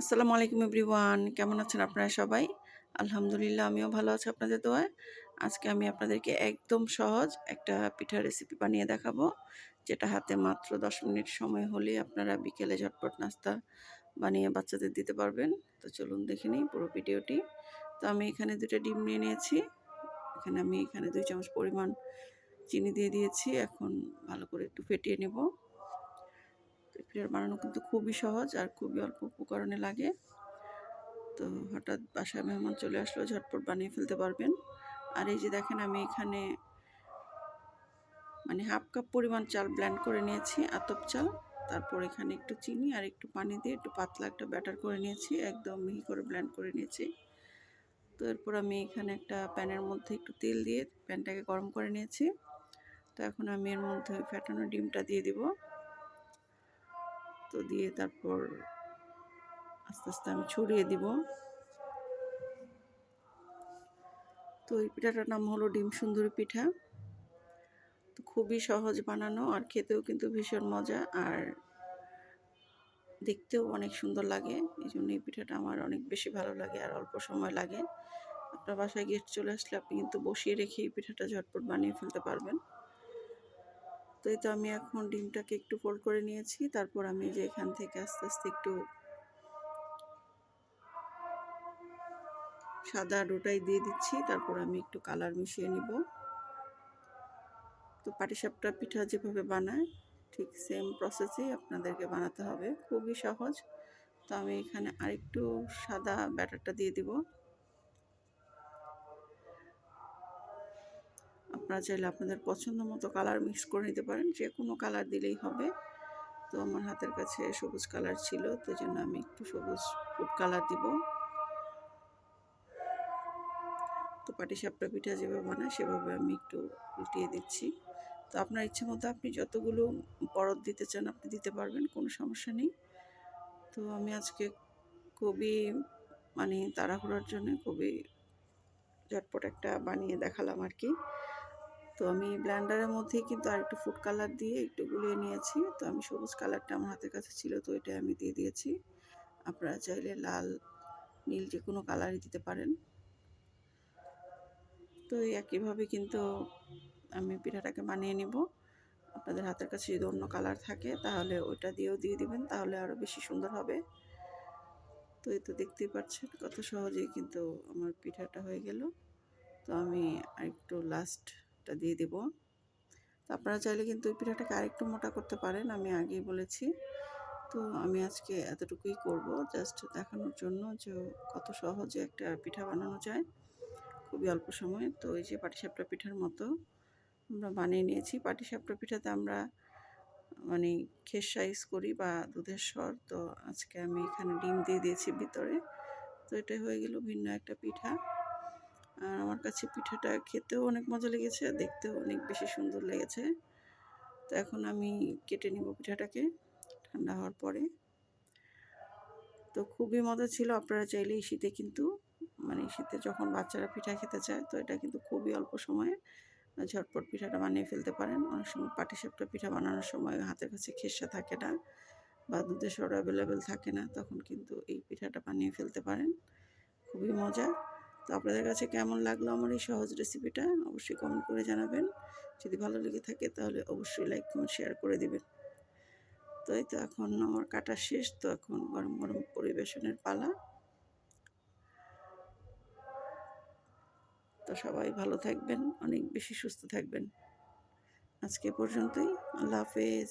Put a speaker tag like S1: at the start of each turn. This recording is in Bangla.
S1: আসসালামু আলাইকুম এভরিওয়ান, কেমন আছেন আপনারা সবাই? আলহামদুলিল্লাহ, আমিও ভালো আছি আপনাদের দোয়ায়। আজকে আমি আপনাদেরকে একদম সহজ একটা পিঠার রেসিপি বানিয়ে দেখাবো, যেটা হাতে মাত্র দশ মিনিট সময় হলে আপনারা বিকেলে ঝটপট নাস্তা বানিয়ে বাচ্চাদের দিতে পারবেন। তো চলুন দেখে নিই পুরো ভিডিওটি। তো আমি এখানে দুটো ডিম নিয়ে নিয়েছি। এখানে আমি এখানে দুই চামচ পরিমাণ চিনি দিয়ে দিয়েছি। এখন ভালো করে একটু ফেটিয়ে নেব। পিঠার বানানো কিন্তু খুবই সহজ আর খুবই অল্প উপকরণে লাগে। তো হঠাৎ বাসায় মেহমান চলে আসলো, ঝটপট বানিয়ে ফেলতে পারবেন। আর এই যে দেখেন, আমি এখানে মানে হাফ কাপ পরিমাণ চাল ব্ল্যান্ড করে নিয়েছি, আতপ চাল। তারপর এখানে একটু চিনি আর একটু পানি দিয়ে একটু পাতলা একটা ব্যাটার করে নিয়েছি, একদম মিহি করে ব্ল্যান্ড করে নিয়েছি। তো এরপর আমি এখানে একটা প্যানের মধ্যে একটু তেল দিয়ে প্যানটাকে গরম করে নিয়েছি। তো এখন আমি এর মধ্যে ফ্যাটানো ডিমটা দিয়ে দিব। তো দিয়ে তারপর আস্তে আস্তে আমি ছড়িয়ে দিব। তো এই পিঠাটার নাম হলো ডিম সুন্দরী পিঠা। তো খুবই সহজ বানানো আর খেতেও কিন্তু ভীষণ মজা আর দেখতেও অনেক সুন্দর লাগে। এই জন্য এই পিঠাটা আমার অনেক বেশি ভালো লাগে আর অল্প সময় লাগে। আপনার বাসায় গেস্ট চলে আসলে আপনি কিন্তু বসিয়ে রেখে এই পিঠাটা ঝটপট বানিয়ে ফেলতে পারবেন। তো এই তো আমি এখন ডিমটাকে একটু ফোল্ড করে নিয়েছি, তারপর আমি যে এখান থেকে আস্তে আস্তে একটু সাদা ডোটাই দিয়ে দিচ্ছি, তারপর আমি একটু কালার মিশিয়ে নিব। তো পাটিসাপটা পিঠা যেভাবে বানায়, ঠিক সেম প্রসেসেই আপনাদেরকে বানাতে হবে, খুবই সহজ। তো আমি এখানে আরেকটু সাদা ব্যাটারটা দিয়ে দিব। আপনারা চাইলে আপনাদের পছন্দ মতো কালার মিক্স করে নিতে পারেন, যে কোনো কালার দিলেই হবে। তো আমার হাতের কাছে সবুজ কালার ছিল, তো জন্য আমি একটু সবুজ ফুড কালার দিব। তো পাটিসাপটা পিঠা যেভাবে বানায়, সেভাবে আমি একটু উল্টিয়ে দিচ্ছি। তো আপনার ইচ্ছে মতো আপনি যতগুলো পরত দিতে চান, আপনি দিতে পারবেন, কোনো সমস্যা নেই। তো আমি আজকে খুবই মানে তাড়াহুড়োর জন্য খুবই ঝটপট একটা বানিয়ে দেখালাম আর কি। তো আমি ব্ল্যান্ডারের মধ্যেই কিন্তু আর একটু ফুড কালার দিয়ে একটু গুলিয়ে নিয়েছি। তো আমি সবুজ কালারটা আমার হাতের কাছে ছিল, তো এটা আমি দিয়ে দিয়েছি। আপনারা চাইলে লাল, নীল যে কোনো কালারই দিতে পারেন। তো এই একইভাবে কিন্তু আমি পিঠাটাকে বানিয়ে নিব। আপনাদের হাতের কাছে যদি অন্য কালার থাকে, তাহলে ওইটা দিয়েও দিয়ে দিবেন, তাহলে আরও বেশি সুন্দর হবে। তো এই তো দেখতেই পাচ্ছেন কত সহজেই কিন্তু আমার পিঠাটা হয়ে গেল। তো আমি আরেকটু লাস্টটা দিয়ে দেব। তো আপনারা চাইলে কিন্তু ওই পিঠাটাকে আরেকটু মোটা করতে পারেন, আমি আগেই বলেছি। তো আমি আজকে এতটুকুই করব, জাস্ট দেখানোর জন্য যে কত সহজে একটা পিঠা বানানো যায়। খুবই অল্প সময়, তো এই যে পাটিসাপটা পিঠার মতো আমরা বানিয়ে নিয়েছি। পাটিসাপটা পিঠাতে আমরা মানে খেস সাইজ করি বা দুধের স্বর, তো আজকে আমি এখানে ডিম দিয়ে দিয়েছি ভিতরে। তো এটা হয়ে গেল ভিন্ন একটা পিঠা। আর আমার কাছে পিঠাটা খেতেও অনেক মজা লেগেছে, দেখতেও অনেক বেশি সুন্দর লেগেছে। তো এখন আমি কেটে নিব পিঠাটাকে, ঠান্ডা হওয়ার পরে। তো খুবই মজা ছিল, আপনারা চাইলে এই শীতে কিন্তু মানে শীতে যখন বাচ্চারা পিঠা খেতে চায়, তো এটা কিন্তু খুবই অল্প সময়ে ঝটপট পিঠাটা বানিয়ে ফেলতে পারেন। অনেক সময় পাটিসাপটা পিঠা বানানোর সময় হাতের কাছে খেসা থাকে না বা দুধের সর অ্যাভেলেবেল থাকে না, তখন কিন্তু এই পিঠাটা বানিয়ে ফেলতে পারেন। খুবই মজা। তো আপনাদের কাছে কেমন লাগল আমার এই সহজ রেসিপিটা অবশ্যই কমেন্ট করে জানাবেন। যদি ভালো লেগে থাকে তাহলে অবশ্যই লাইক কমেন্ট শেয়ার করে দিবেন। তো এই তো এখন আমার কাটা শেষ। তো এখন গরম গরম পরিবেশনের পালা। তো সবাই ভালো থাকবেন, অনেক বেশি সুস্থ থাকবেন। আজকে পর্যন্তই। আল্লাহ হাফেজ।